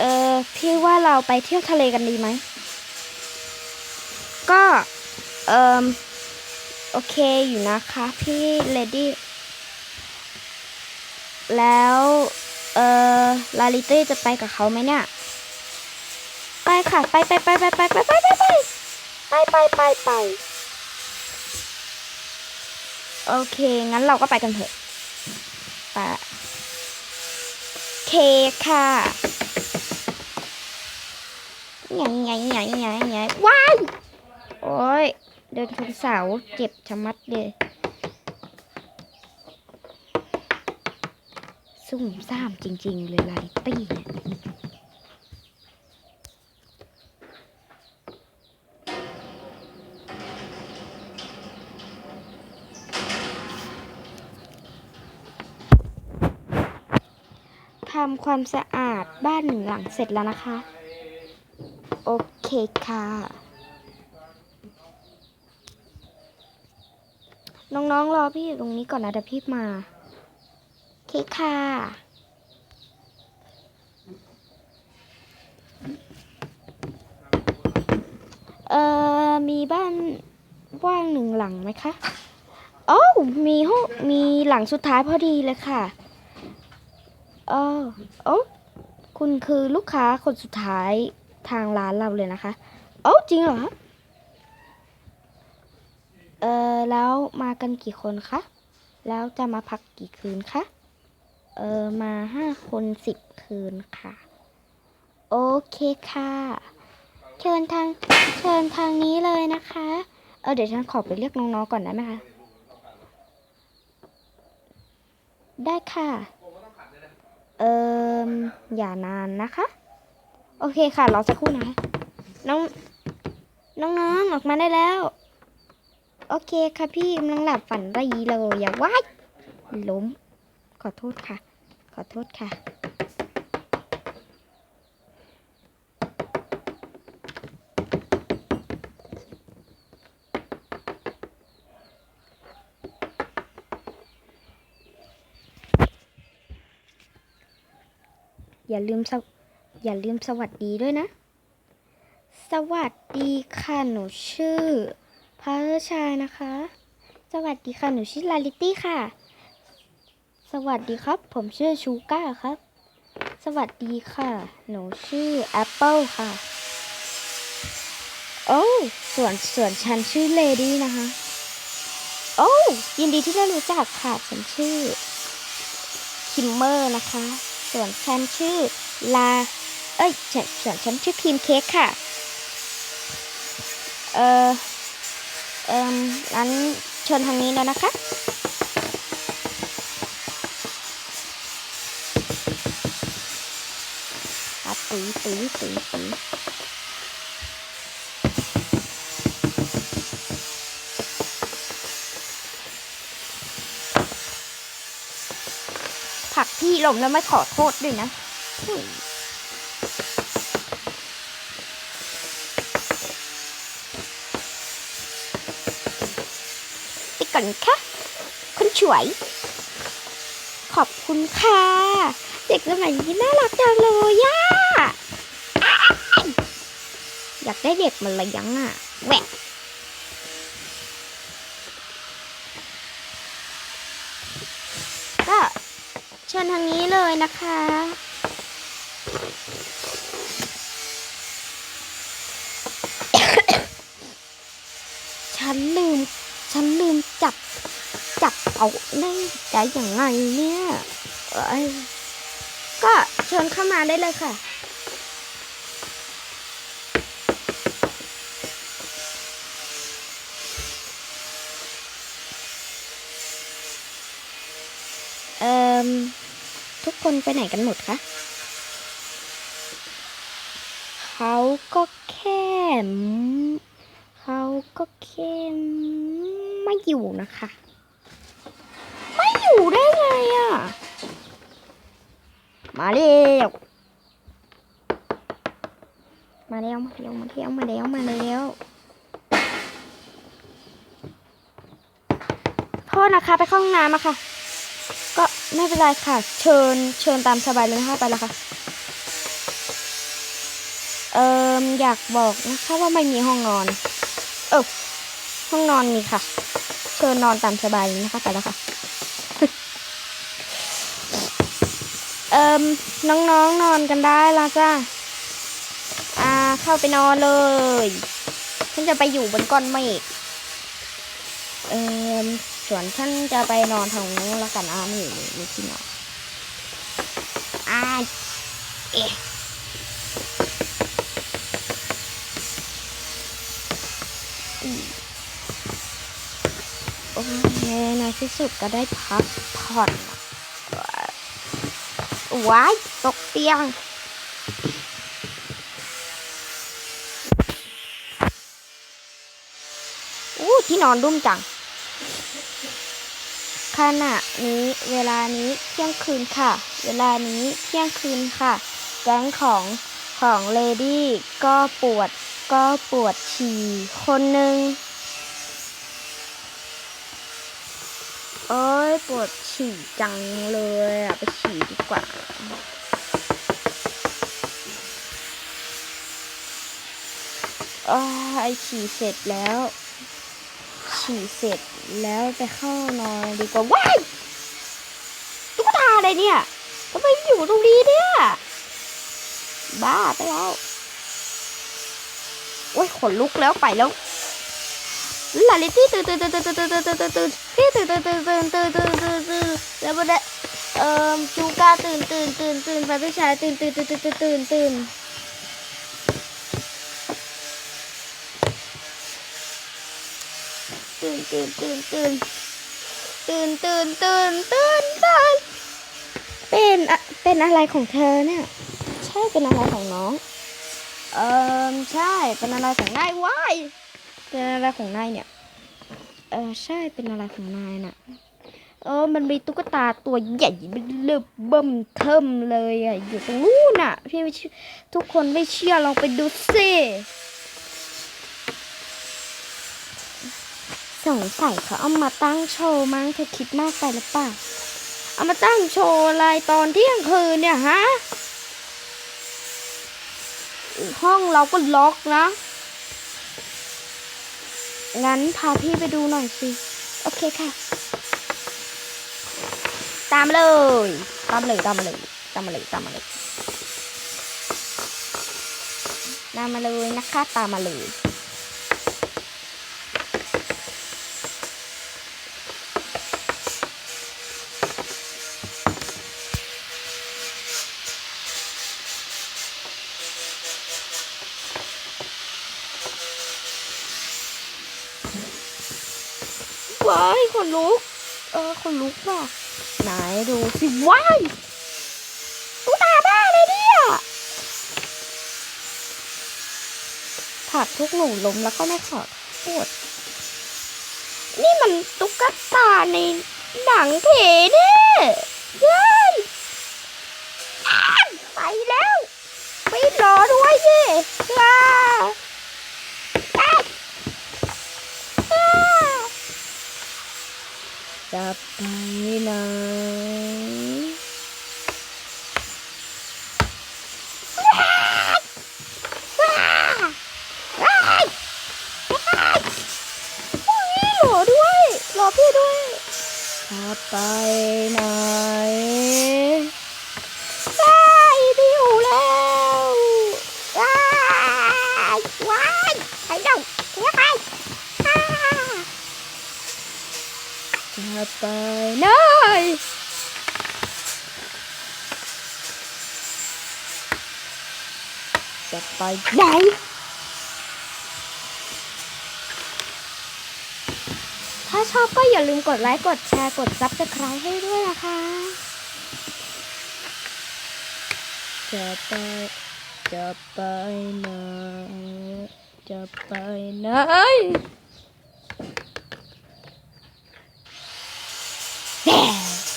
เออพี่ว่าเราไปเที่ยวทะเลกันดีไหม ก็เออโอเคอยู่นะคะพี่เลดี้แล้วเออลาลิตี้จะไปกับเขาไหมเนี่ยไปค่ะไปไปไปไปไปไปไปไปไปไปไปไปไปโอเค งั้นเราก็ไปกันเถอะไปเคค่ะ ไงไงไงไงไงว้ายโอ้ยเดินชนเสาเจ็บชะมัดเลยซุ่มซ่ามจริง ๆ เลยลาลิตี้เนี่ยทำความสะอาดบ้านหนึ่งหลังเสร็จแล้วนะคะ โอเคค่ะ น้องๆรอพี่อยู่ตรงนี้ก่อนนะเดี๋ยวพี่มาโอเคค่ะเอ่อมีบ้านว่างหนึ่งหลังไหมคะโอ้วมีห้องมีหลังสุดท้ายพอดีเลยค่ะเออโอ้คุณคือลูกค้าคนสุดท้าย ทางร้านเราเลยนะคะโอ้จริงเหรอ เออแล้วมากันกี่คนคะ แล้วจะมาพักกี่คืนคะ เออมาห้าคนสิบคืนค่ะ โอเคค่ะ เชิญทางเชิญทางนี้เลยนะคะ เออเดี๋ยวฉันขอไปเรียกน้องๆก่อนได้ไหมคะ ได้ค่ะ เอิมอย่านานนะคะ โอเคค่ะรอสักครู่นะ น้อง น้องๆออกมาได้แล้ว โอเคค่ะพี่กำลังหลับฝันดีเลย อย่าว้ายล้ม ขอโทษค่ะ ขอโทษค่ะ อย่าลืมสว อย่าลืมสวัสดีด้วยนะ สวัสดีค่ะ หนูชื่อพาร์ชายนะคะ สวัสดีค่ะ หนูชื่อลาลิตี้ค่ะ สวัสดีครับ ผมชื่อชูก้าครับ สวัสดีค่ะ หนูชื่อแอปเปิลค่ะ โอ้ ส่วนส่วนฉันชื่อเลดี้นะคะ โอ้ ยินดีที่ได้รู้จักค่ะ ฉันชื่อคิมเมอร์นะคะ ส่วนฉันชื่อลา เอ้ยฉันส่วนฉันชื่อครีมเค้กค่ะ เออเอ่มงั้นเชิญทางนี้แล้วนะคะครับปุ๋ยปุ๋ยปุ๋ยปุ๋ยผักพี่ลมแล้วไม่ขอโทษด้วยนะ ไปก่อนค่ะคุณช่วย ขอบคุณค่ะ เด็กสมัยนี้น่ารักจังเลยย่าอยากได้เด็กมาเลี้ยงอะแหวะก็เชิญทางนี้เลยนะคะฉันลืม ฉันลืมจับ จับ เอาได้ได้ยังไงเนี่ยเอ้ก็เชิญเข้ามาได้เลยค่ะ เอ่มทุกคนไปไหนกันหมดคะเขาก็แค่เขาก็แค่ไม่อยู่นะคะ อยู่ได้ไงอะ มาเร็ว มาแล้วมาแล้วมาแล้วมาแล้วมาแล้วโทษนะคะ ไปเข้าห้องน้ำอะค่ะ ก็ไม่เป็นไรค่ะ เชิญ เชิญตามสบายเลยนะคะไปแล้วค่ะเอิมอยากบอกนะคะว่าไม่มีห้องนอน เออห้องนอนมีค่ะ เชิญนอนตามสบายเลยนะคะไปแล้วค่ะ เอิมน้องๆนอนกันได้ล้วจ้าอ่าเข้าไปนอนเลย ฉันจะไปอยู่บนก้อนเมฆเอิมส่วนฉันจะไปนอนทางนู้นแล้วกันอ่านี่นี่ที่นอนอ่าเอ๊ะโอเคในที่สุดก็ได้พักผ่อน ว้ายตกเตียง อู้ที่นอนรุ่มจัง ขณะนี้เวลานี้เที่ยงคืนค่ะ เวลานี้เที่ยงคืนค่ะ แก๊งของของเลดี้ก็ปวดก็ปวดฉี่คนหนึ่ง โอ้ยปวดฉี่จังเลยอะไปฉี่ดีกว่าโอ้ยฉี่เสร็จแล้ว ฉี่เสร็จแล้วไปเข้านอนดีกว่าว้ายตุ๊กตาอะไรเนี่ยทำไมอยู่ตรงนี้เนี่ย บ้าไปแล้วโอ้ยขนลุกแล้วไปแล้ว ลาลิตี้ตื่นตื่นตื่นตื่นตื่นตื่นตื่นตื่นพี่ตื่นตื่นตื่นตื่นตื่นตื่นตื่นตื่นแล้วบันไดเอ่อจูกาตื่นตื่นตื่นตื่นไปพี่ชายตื่นตื่นตื่นตื่นตื่นตื่นตื่นตื่นตื่นตื่นตื่นตื่นตื่นตื่นตื่นเป็นอะเป็นอะไรของเธอเนี่ยใช่เป็นอะไรของน้องเออใช่เป็นอะไรของนายวาย เป็นอะไรของนายเนี่ย เออใช่เป็นอะไรของนายน่ะ เออ มันมีตุ๊กตาตัวใหญ่มันเริ่มเบิ่มเทิมเลยอะ อยู่ตรงนู้นน่ะ พี่ไม่เชื่อทุกคนไม่เชื่อลองไปดูสิสงสัยเขาเอามาตั้งโชว์มั้งเธอคิดมากไปหรือเปล่าเอามาตั้งโชว์อะไรตอนเที่ยงคืนเนี่ยฮะ ห้องเราก็ล็อกนะ งั้นพาพี่ไปดูหน่อยสิ โอเคค่ะ ตามมาเลย ตามเลยตามมาเลยตามมาเลยตามมาเลยตามมาเลยนะคะ ตามมาเลย ว้ายคนลุก เออคนลุกว่ะไหนดูสิว้ายตุ๊กตาบ้าเลยเนี่ยผักทุกหนูล้มแล้วก็ไม่ขอโทษนี่มันตุ๊กตาในหนังเถเนี่ยเย้ยอ้าวไปแล้วไม่รอด้วยสิว้าอ้าวอ้าวับไปไหนรอด้วยหลอพี่ด้วยขับไปไหน จะไปไหนจะไปไหนถ้าชอบก็อย่าลืมกดไลค์ กดแชร์ กดซับสไครต์ให้ด้วยนะคะ จะไป จะไปไหนจะไปไหน Yeah.